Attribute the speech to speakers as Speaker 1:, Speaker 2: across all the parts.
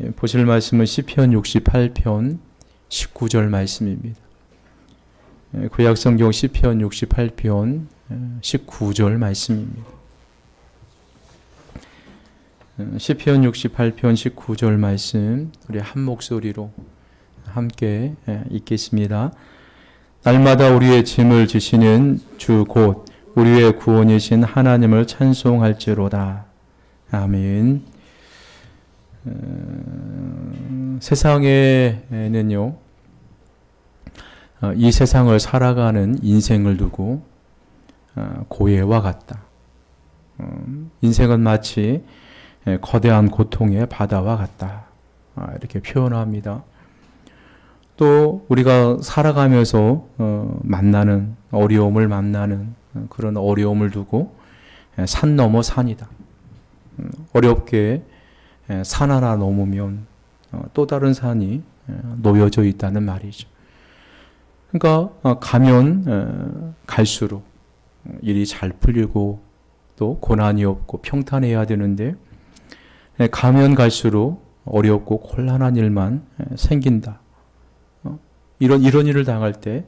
Speaker 1: 예, 보실 말씀은 시편 68편 19절 말씀입니다. 예, 구약성경 시편 68편 19절 말씀입니다. 어, 시편 68편 19절 말씀 우리 한 목소리로 함께 예, 읽겠습니다. 날마다 우리의 짐을 지시는 주 곧 우리의 구원이신 하나님을 찬송할지로다. 아멘. 어, 세상에는요, 어, 이 세상을 살아가는 인생을 두고 어, 고해와 같다. 어, 인생은 마치 예, 거대한 고통의 바다와 같다. 아, 이렇게 표현합니다. 또 우리가 살아가면서 어, 만나는 어려움을 만나는 어, 그런 어려움을 두고 예, 산 넘어 산이다. 음, 어렵게 예, 산 하나 넘으면 어, 또 다른 산이 예, 놓여져 있다는 말이죠. 그러니까 어, 가면 어, 갈수록 일이 잘 풀리고 또 고난이 없고 평탄해야 되는데 예, 가면 갈수록 어렵고 곤란한 일만 예, 생긴다. 어, 이런 이런 일을 당할 때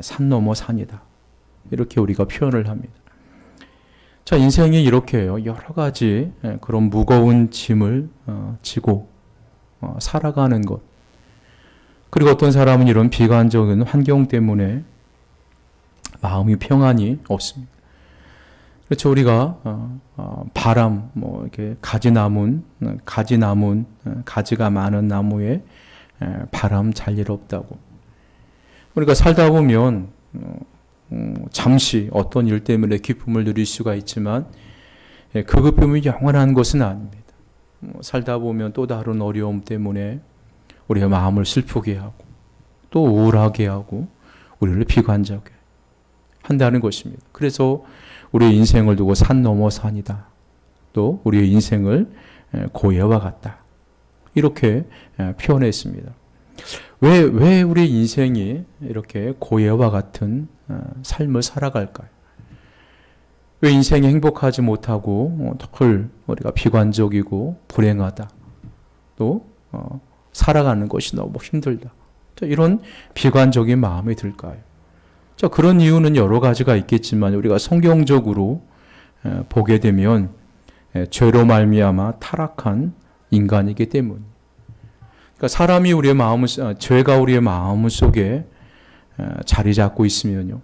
Speaker 1: 산 넘어 산이다. 이렇게 우리가 표현을 합니다. 자, 인생이 이렇게요. 여러 가지 예, 그런 무거운 짐을 어, 지고 어, 살아가는 것. 그리고 어떤 사람은 이런 비관적인 환경 때문에 마음이 평안이 없습니다. 그렇죠. 우리가 어, 어, 바람, 뭐 이렇게 가지 남은 어, 가지 남은 어, 가지가 많은 나무에 에, 바람 잘 일 없다고. 우리가 살다 보면 잠시 어떤 일 때문에 기쁨을 누릴 수가 있지만 예, 그 기쁨이 영원한 것은 아닙니다. 뭐 살다 보면 또 다른 어려움 때문에 우리의 마음을 슬프게 하고 또 우울하게 하고 우리를 비관적에 한다는 것입니다. 그래서 우리의 인생을 두고 산 넘어 산이다. 또 우리의 인생을 에, 고해와 같다. 이렇게 에, 표현했습니다. 왜, 왜 우리 인생이 이렇게 고해와 같은 어, 삶을 살아갈까요? 왜 인생이 행복하지 못하고 어, 덜 우리가 비관적이고 불행하다. 또 어, 살아가는 것이 너무 힘들다. 자, 이런 비관적인 마음이 들까요? 자, 그런 이유는 여러 가지가 있겠지만 우리가 성경적으로 에, 보게 되면 에, 죄로 말미암아 타락한 인간이기 때문. 그러니까 사람이 우리의 마음, 아, 죄가 우리의 마음 속에 에, 자리 잡고 있으면요,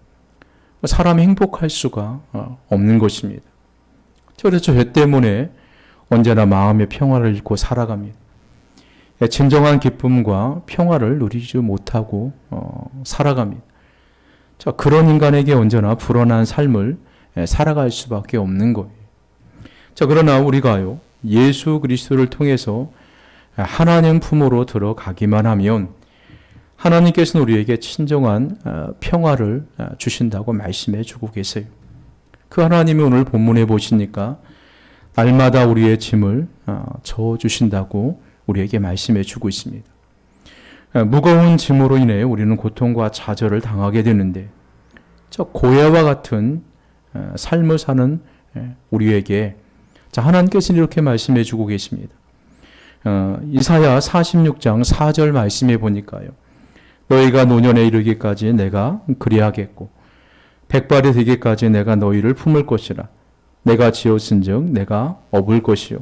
Speaker 1: 사람이 행복할 수가 어, 없는 것입니다. 그래서 죄 때문에 언제나 마음의 평화를 잃고 살아갑니다. 예, 진정한 기쁨과 평화를 누리지 못하고 어, 살아갑니다. 자, 그런 인간에게 언제나 불안한 삶을 예, 살아갈 수밖에 없는 거예요. 자, 그러나 우리가요, 예수 그리스도를 통해서 하나님 품으로 들어가기만 하면 하나님께서는 우리에게 친정한 어, 평화를 어, 주신다고 말씀해 주고 계세요. 그 하나님이 오늘 본문에 보시니까 날마다 우리의 짐을 어, 져 주신다고 우리에게 말씀해 주고 있습니다. 무거운 짐으로 인해 우리는 고통과 좌절을 당하게 되는데 저 고야와 같은 삶을 사는 우리에게 자 하나님께서는 이렇게 말씀해 주고 계십니다. 이사야 46장 4절 말씀해 보니까요. 너희가 노년에 이르기까지 내가 그리하겠고 백발이 되기까지 내가 너희를 품을 것이라 내가 지었은즉 내가 업을 것이요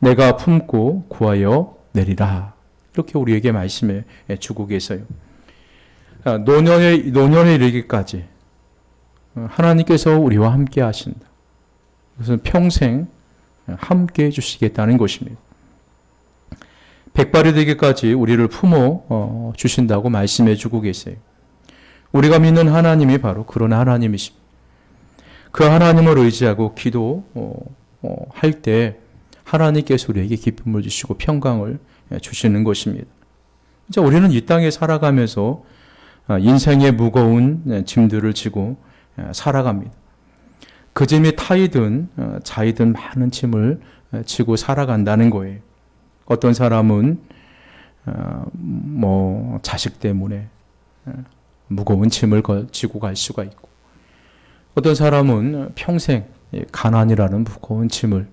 Speaker 1: 내가 품고 구하여 내리라 이렇게 우리에게 말씀해 주고 계세요. 아, 노년에 노년에 이르기까지 하나님께서 우리와 함께 하신다. 그것은 평생 함께 해 주시겠다는 것입니다. 백발이 되기까지 우리를 품어 어, 주신다고 말씀해 주고 계세요. 우리가 믿는 하나님이 바로 그런 하나님이십니다. 그 하나님을 의지하고 기도 어, 어, 할때 하나님께서 우리에게 기쁨을 주시고 평강을 주시는 것입니다. 자, 우리는 이 땅에 살아가면서 어, 인생의 무거운 짐들을 지고 살아갑니다. 그 짐이 타이든 어, 자이든 많은 짐을 지고 살아간다는 거예요. 어떤 사람은 어, 뭐 자식 때문에 무거운 짐을 지고 갈 수가 있고 어떤 사람은 평생 가난이라는 무거운 짐을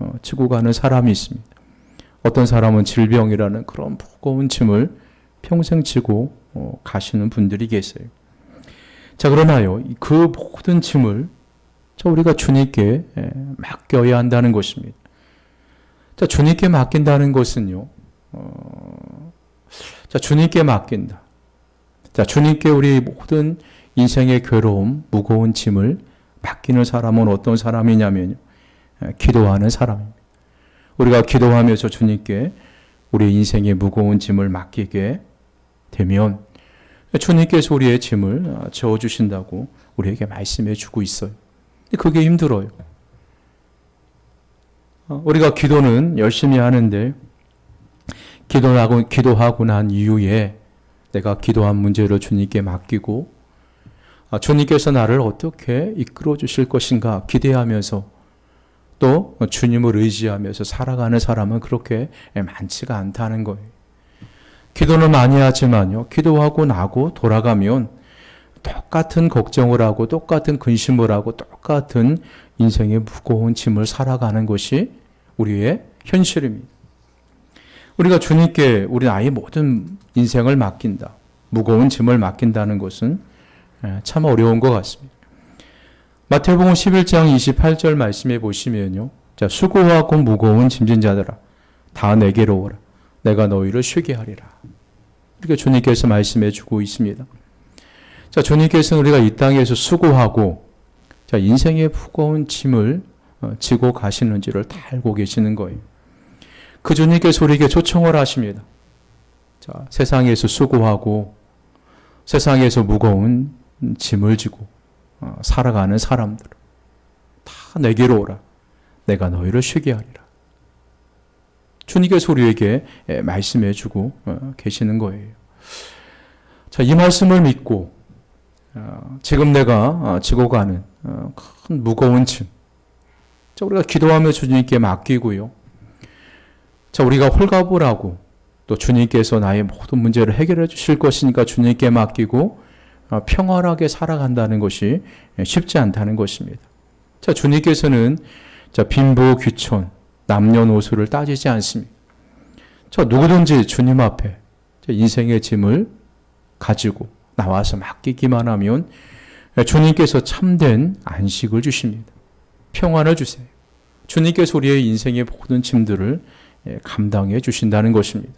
Speaker 1: 어, 지고 가는 사람이 있습니다. 어떤 사람은 질병이라는 그런 무거운 짐을 평생 지고 어, 가시는 분들이 계세요. 자, 그러나요, 그 모든 짐을 자, 우리가 주님께 예, 맡겨야 한다는 것입니다. 자, 주님께 맡긴다는 것은요, 어, 자, 주님께 맡긴다. 자, 주님께 우리 모든 인생의 괴로움, 무거운 짐을 맡기는 사람은 어떤 사람이냐면요, 예, 기도하는 사람입니다. 우리가 기도하면서 주님께 우리 인생의 무거운 짐을 맡기게 되면 주님께서 우리의 짐을 지어주신다고 우리에게 말씀해 주고 있어요. 그게 힘들어요. 어, 우리가 기도는 열심히 하는데 기도하고 기도하고 난 이후에 내가 기도한 문제를 주님께 맡기고 아, 주님께서 나를 어떻게 이끌어 주실 것인가 기대하면서 또 주님을 의지하면서 살아가는 사람은 그렇게 많지가 않다는 거예요. 기도는 많이 하지만요. 기도하고 나고 돌아가면 똑같은 걱정을 하고 똑같은 근심을 하고 똑같은 인생의 무거운 짐을 살아가는 것이 우리의 현실입니다. 우리가 주님께 우리 아이 모든 인생을 맡긴다. 무거운 짐을 맡긴다는 것은 참 어려운 것 같습니다. 마태복음 11장 28절 말씀해 보시면요. 자, 수고하고 무거운 짐진 자들아 다 내게로 오라. 내가 너희를 쉬게 하리라. 이렇게 주님께서 말씀해 주고 있습니다. 자, 주님께서는 우리가 이 땅에서 수고하고 자, 인생의 무거운 짐을 어, 지고 가시는지를 다 알고 계시는 거예요. 그 주님께서 우리에게 초청을 하십니다. 자, 세상에서 수고하고 세상에서 무거운 짐을 지고 어, 살아가는 사람들 다 내게로 오라. 내가 너희를 쉬게 하리라. 주님께서 우리에게 말씀해 주고 어, 계시는 거예요. 자, 이 말씀을 믿고 어, 지금 내가 지고 가는 큰 무거운 짐. 자, 우리가 기도하며 주님께 맡기고요. 자, 우리가 홀갑을 하고 또 주님께서 나의 모든 문제를 해결해 주실 것이니까 주님께 맡기고 어, 평화하게 살아간다는 것이 쉽지 않다는 것입니다. 자, 주님께서는 자, 빈부, 귀촌, 남녀노소를 따지지 않습니다. 저 누구든지 주님 앞에 인생의 짐을 가지고 나와서 맡기기만 하면 주님께서 참된 안식을 주십니다. 평안을 주세요. 주님께서 우리의 인생의 모든 짐들을 감당해 주신다는 것입니다.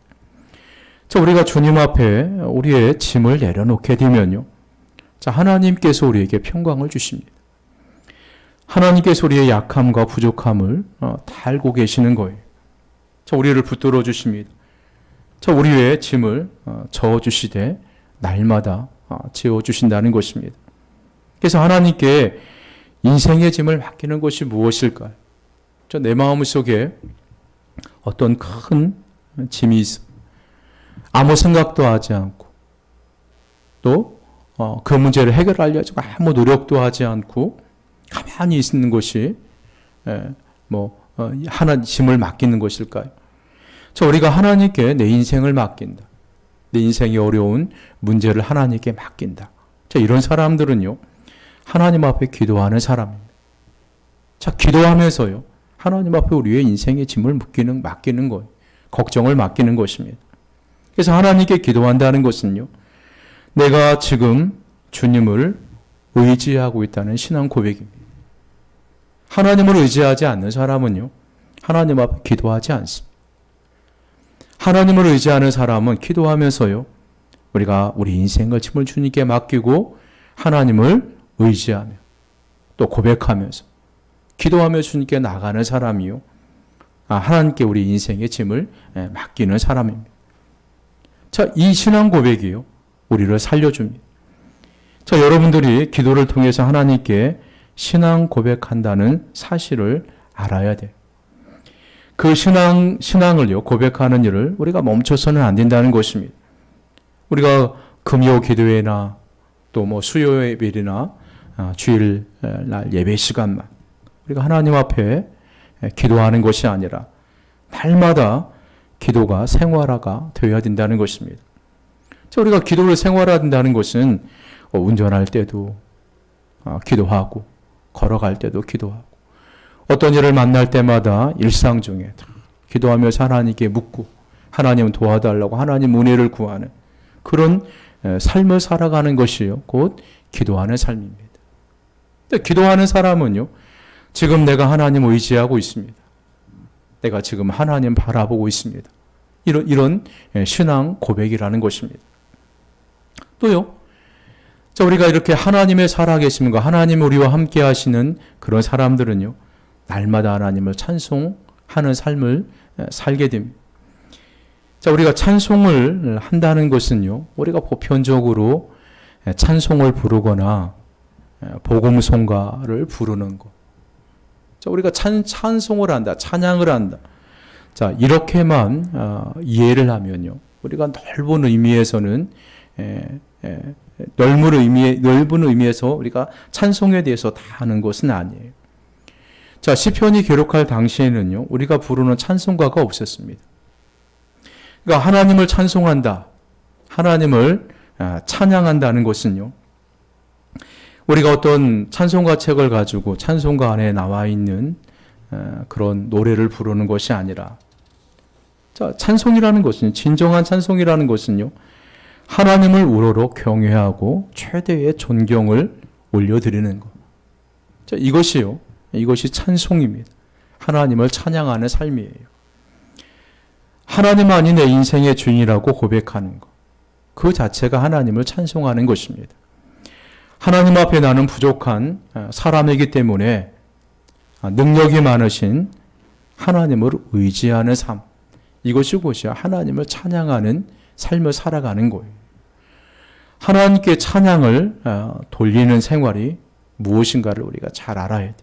Speaker 1: 자, 우리가 주님 앞에 우리의 짐을 내려놓게 되면요. 자, 하나님께서 우리에게 평강을 주십니다. 하나님께서 우리의 약함과 부족함을 어, 다 알고 계시는 거예요. 자, 우리를 붙들어 주십니다. 자, 우리의 짐을 어, 저어 주시되 날마다 어, 지어 주신다는 것입니다. 그래서 하나님께 인생의 짐을 맡기는 것이 무엇일까요? 저 내 마음 속에 어떤 큰 짐이 있어. 아무 생각도 하지 않고 또 어, 그 문제를 해결하려고 아무 노력도 하지 않고 가만히 있는 것이 예, 뭐 어, 하나 짐을 맡기는 것일까요? 저 우리가 하나님께 내 인생을 맡긴다. 내 인생이 어려운 문제를 하나님께 맡긴다. 자, 이런 사람들은요. 하나님 앞에 기도하는 사람입니다. 자, 기도하면서요. 하나님 앞에 우리의 인생의 짐을 맡기는 맡기는 것, 걱정을 맡기는 것입니다. 그래서 하나님께 기도한다는 것은요. 내가 지금 주님을 의지하고 있다는 신앙 고백입니다. 하나님을 의지하지 않는 사람은요, 하나님 앞에 기도하지 않습니다. 하나님을 의지하는 사람은 기도하면서요, 우리가 우리 인생과 짐을 주님께 맡기고 하나님을 의지하며 또 고백하면서 기도하며 주님께 나가는 사람이요. 아, 하나님께 우리 인생의 짐을 예, 맡기는 사람입니다. 자, 이 신앙 고백이요. 우리를 살려줍니다. 자, 여러분들이 기도를 통해서 하나님께 신앙 고백한다는 사실을 알아야 돼. 그 신앙, 신앙을요, 고백하는 일을 우리가 멈춰서는 안 된다는 것입니다. 우리가 금요 기도회나 또 뭐 수요 예배나 아, 주일 날 예배 시간만 우리가 하나님 앞에 기도하는 것이 아니라 날마다 기도가 생활화가 되어야 된다는 것입니다. 우리가 기도를 생활화한다는 것은 어, 운전할 때도 어, 기도하고 걸어갈 때도 기도하고 어떤 일을 만날 때마다 일상 중에 기도하면서 하나님께 묻고 하나님 도와달라고 하나님 은혜를 구하는 그런 에, 삶을 살아가는 것이요. 곧 기도하는 삶입니다. 근데 기도하는 사람은요. 지금 내가 하나님 의지하고 있습니다. 내가 지금 하나님 바라보고 있습니다. 이런, 이런 예, 신앙 고백이라는 것입니다. 또요. 자, 우리가 이렇게 하나님의 살아계심과 하나님 우리와 함께 하시는 그런 사람들은요. 날마다 하나님을 찬송하는 삶을 예, 살게 됩니다. 자, 우리가 찬송을 한다는 것은요. 우리가 보편적으로 예, 찬송을 부르거나 예, 복음송가를 부르는 것. 자, 우리가 찬, 찬송을 한다, 찬양을 한다. 자, 이렇게만 어, 이해를 하면요. 우리가 넓은 의미에서는 에, 에, 넓은 의미 넓은 의미에서 우리가 찬송에 대해서 다 아는 것은 아니에요. 자, 시편이 기록할 당시에는요. 우리가 부르는 찬송가가 없었습니다. 그러니까 하나님을 찬송한다. 하나님을 아, 찬양한다는 것은요. 우리가 어떤 찬송가 책을 가지고 찬송가 안에 나와 있는 어, 그런 노래를 부르는 것이 아니라 자, 찬송이라는 것은 진정한 찬송이라는 것은요. 하나님을 우러러 경외하고 최대의 존경을 올려드리는 것. 자, 이것이요. 이것이 찬송입니다. 하나님을 찬양하는 삶이에요. 하나님만이 내 인생의 주인이라고 고백하는 것. 그 자체가 하나님을 찬송하는 것입니다. 하나님 앞에 나는 부족한 어, 사람이기 때문에 아, 능력이 많으신 하나님을 의지하는 삶. 이것이 것이 하나님을 찬양하는 삶을 살아가는 거예요. 하나님께 찬양을 어, 돌리는 생활이 무엇인가를 우리가 잘 알아야 돼요.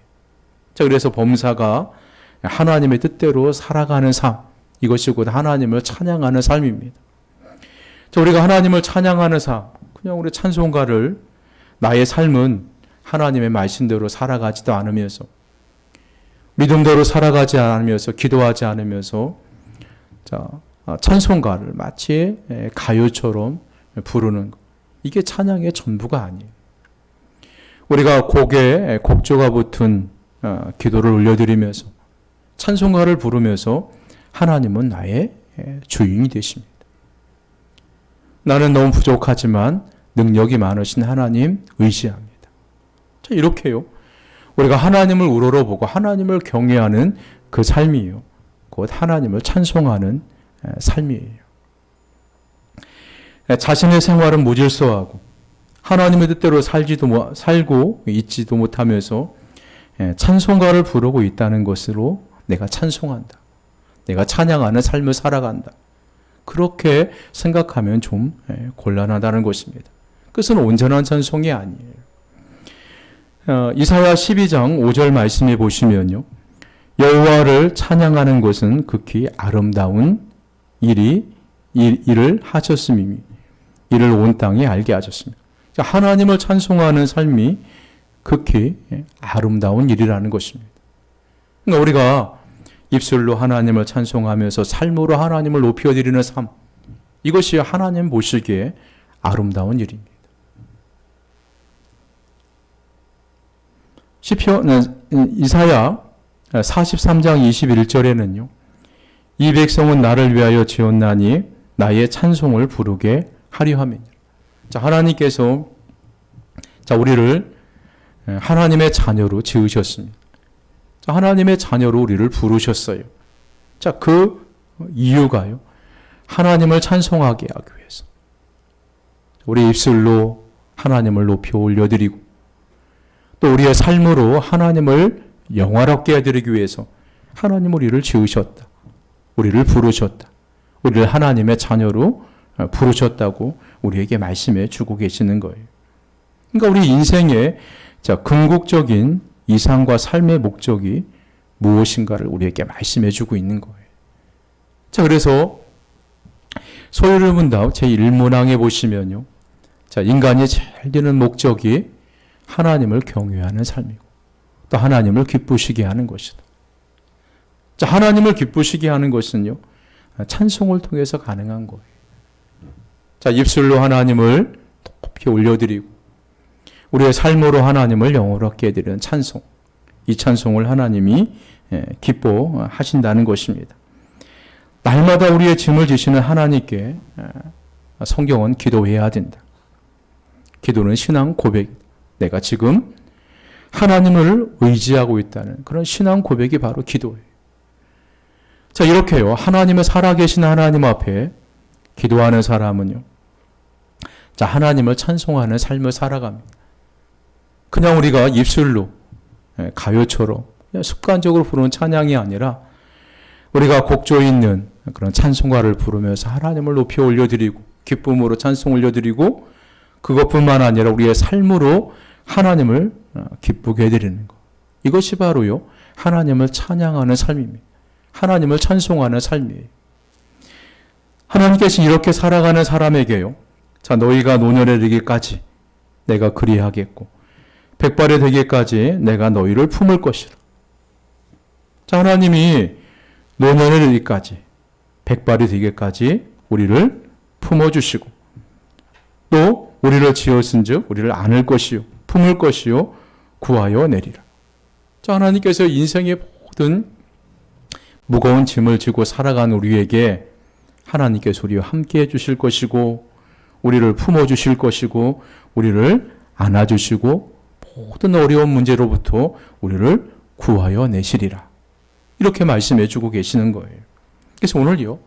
Speaker 1: 자, 그래서 범사가 하나님의 뜻대로 살아가는 삶. 이것이 곧 하나님을 찬양하는 삶입니다. 자, 우리가 하나님을 찬양하는 삶. 그냥 우리 찬송가를 나의 삶은 하나님의 말씀대로 살아가지도 않으면서 믿음대로 살아가지 않으면서 기도하지 않으면서 자, 아, 찬송가를 마치 가요처럼 부르는 것. 이게 찬양의 전부가 아니에요. 우리가 곡에 곡조가 붙은 어, 기도를 올려드리면서 찬송가를 부르면서 하나님은 나의 주인이 되십니다. 나는 너무 부족하지만 능력이 많으신 하나님 의지합니다. 자, 이렇게요. 우리가 하나님을 우러러보고 하나님을 경외하는 그 삶이요. 곧 하나님을 찬송하는 삶이에요. 자신의 생활은 무질서하고 하나님의 뜻대로 살지도 살고 있지도 못하면서 찬송가를 부르고 있다는 것으로 내가 찬송한다. 내가 찬양하는 삶을 살아간다. 그렇게 생각하면 좀 곤란하다는 것입니다. 그것은 온전한 찬송이 아니에요. 어, 이사야 12장 5절 말씀해 보시면요. 여호와를 찬양하는 것은 극히 아름다운 일이 일, 일을 하셨음이니 이를 온 땅에 알게 하셨습니다. 하나님을 찬송하는 삶이 극히 아름다운 일이라는 것입니다. 그러니까 우리가 입술로 하나님을 찬송하면서 삶으로 하나님을 높여드리는 삶, 이것이 하나님 보시기에 아름다운 일입니다. 시편 어, 이사야 43장 21절에는요. 이 백성은 나를 위하여 지었나니 나의 찬송을 부르게 하려 함이니. 자, 하나님께서 자, 우리를 하나님의 자녀로 지으셨습니다. 자, 하나님의 자녀로 우리를 부르셨어요. 자, 그 이유가요. 하나님을 찬송하게 하기 위해서. 우리 입술로 하나님을 높이 올려드리고 또 우리의 삶으로 하나님을 영화롭게 해드리기 위해서 하나님 우리를 지으셨다. 우리를 부르셨다. 우리를 하나님의 자녀로 어, 부르셨다고 우리에게 말씀해 주고 계시는 거예요. 그러니까 우리 인생의 자, 궁극적인 이상과 삶의 목적이 무엇인가를 우리에게 말씀해 주고 있는 거예요. 자, 그래서 소유를 문답 제1문항에 보시면요. 자, 인간이 잘 되는 목적이 하나님을 경외하는 삶이고 또 하나님을 기쁘시게 하는 것이다. 자, 하나님을 기쁘시게 하는 것은요. 찬송을 통해서 가능한 거예요. 자, 입술로 하나님을 높이 올려드리고 우리의 삶으로 하나님을 영원하게 해드리는 찬송. 이 찬송을 하나님이 예, 기뻐하신다는 것입니다. 날마다 우리의 짐을 지시는 하나님께 에, 성경은 기도해야 된다. 기도는 신앙 고백. 내가 지금 하나님을 의지하고 있다는 그런 신앙 고백이 바로 기도예요. 자, 이렇게요. 하나님의 살아계신 하나님 앞에 기도하는 사람은요. 자, 하나님을 찬송하는 삶을 살아갑니다. 그냥 우리가 입술로 예, 가요처럼 습관적으로 부르는 찬양이 아니라 우리가 곡조 있는 그런 찬송가를 부르면서 하나님을 높이 올려드리고 기쁨으로 찬송 올려드리고 그것뿐만 아니라 우리의 삶으로 하나님을 어, 기쁘게 해드리는 것. 이것이 바로요 하나님을 찬양하는 삶입니다. 하나님을 찬송하는 삶이에요. 하나님께서 이렇게 살아가는 사람에게요. 자 너희가 노년에 이르기까지 내가 그리하겠고 백발이 되기까지 내가 너희를 품을 것이라. 자 하나님이 노년에 이르기까지 백발이 되기까지 우리를 품어주시고 또 우리를 지었은 즉 우리를 안을 것이요 품을 것이요 구하여 내리라. 자 하나님께서 인생의 모든 무거운 짐을 지고 살아간 우리에게 하나님께서 우리와 함께 해주실 것이고 우리를 품어주실 것이고 우리를 안아주시고 모든 어려운 문제로부터 우리를 구하여 내시리라. 이렇게 말씀해 주고 계시는 거예요. 그래서 오늘요.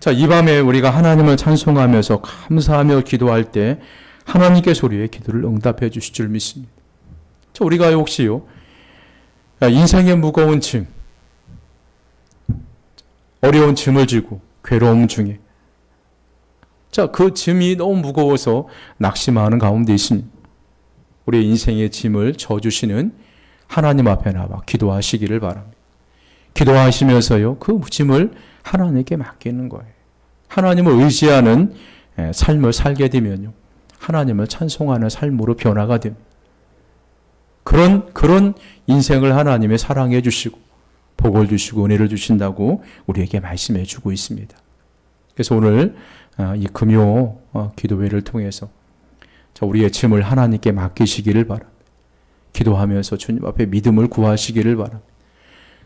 Speaker 1: 자, 이 밤에 우리가 하나님을 찬송하면서 감사하며 기도할 때 하나님께서 우리의 기도를 응답해 주실 줄 믿습니다. 자, 우리가 혹시요. 야, 인생의 무거운 짐, 어려운 짐을 지고 괴로움 중에 자, 그 짐이 너무 무거워서 낙심하는 가운데 있습니다. 우리의 인생의 짐을 져주시는 하나님 앞에 나와 기도하시기를 바랍니다. 기도하시면서요, 그 짐을 하나님께 맡기는 거예요. 하나님을 의지하는 예, 삶을 살게 되면요, 하나님을 찬송하는 삶으로 변화가 됩니다. 그런, 그런 인생을 하나님의 사랑해 주시고, 복을 주시고, 은혜를 주신다고 우리에게 말씀해 주고 있습니다. 그래서 오늘 아, 이 금요 어, 기도회를 통해서 자, 우리의 짐을 하나님께 맡기시기를 바랍니다. 기도하면서 주님 앞에 믿음을 구하시기를 바랍니다.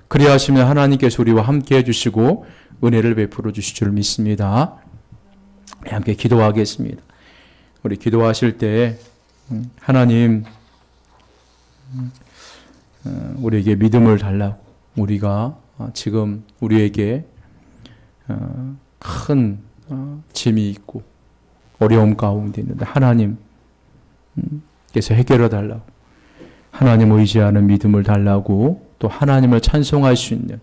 Speaker 1: 그리하시면 하나님께서 우리와 함께 해주시고 은혜를 베풀어 주실 줄 믿습니다. 우리 함께 기도하겠습니다. 우리 기도하실 때 음, 하나님 음, 어, 우리에게 믿음을 달라고 우리가 어, 지금 우리에게 어, 큰 짐이 있고 어려움 가운데 있는데 하나님께서 해결해 달라고 하나님 의지하는 믿음을 달라고 또 하나님을 찬송할 수 있는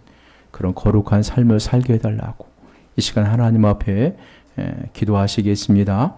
Speaker 1: 그런 거룩한 삶을 살게 해달라고 이 시간 하나님 앞에 기도하시겠습니다.